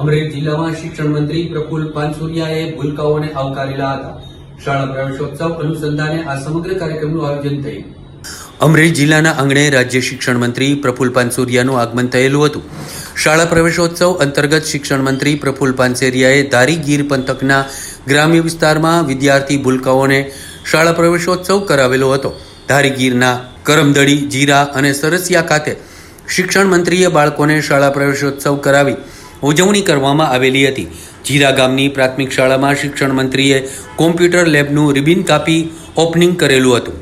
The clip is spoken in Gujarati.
અમરેલી જિલ્લામાં શિક્ષણ મંત્રી પ્રફુલ્લ પાનસુરિયાએ ભૂલકાઓને આવકારેલા હતા. શાળા પ્રવેશોત્સવ અનુસંધાને આ સમગ્ર કાર્યક્રમનું આયોજન થયું. અમરેલી જિલ્લાના આંગણે રાજ્ય શિક્ષણ મંત્રી પ્રફુલ પાનસુરિયાનું આગમન થયેલું હતું. શાળા પ્રવેશોત્સવ અંતર્ગત શિક્ષણ મંત્રી પ્રફુલ પાનસેરિયાએ ધારી ગીર પંથકના ગ્રામ્ય વિસ્તારમાં વિદ્યાર્થી ભૂલકાઓને શાળા પ્રવેશોત્સવ કરાવેલો હતો. ધારી ગીરના કરમદડી, જીરા અને સરસિયા ખાતે શિક્ષણ મંત્રીએ બાળકોને શાળા પ્રવેશોત્સવ કરાવી ઉજવણી કરવામાં આવેલી હતી. જીરા ગામની પ્રાથમિક શાળામાં શિક્ષણ મંત્રીએ કોમ્પ્યુટર લેબનું રિબિન કાપી ઓપનિંગ કરેલું હતું.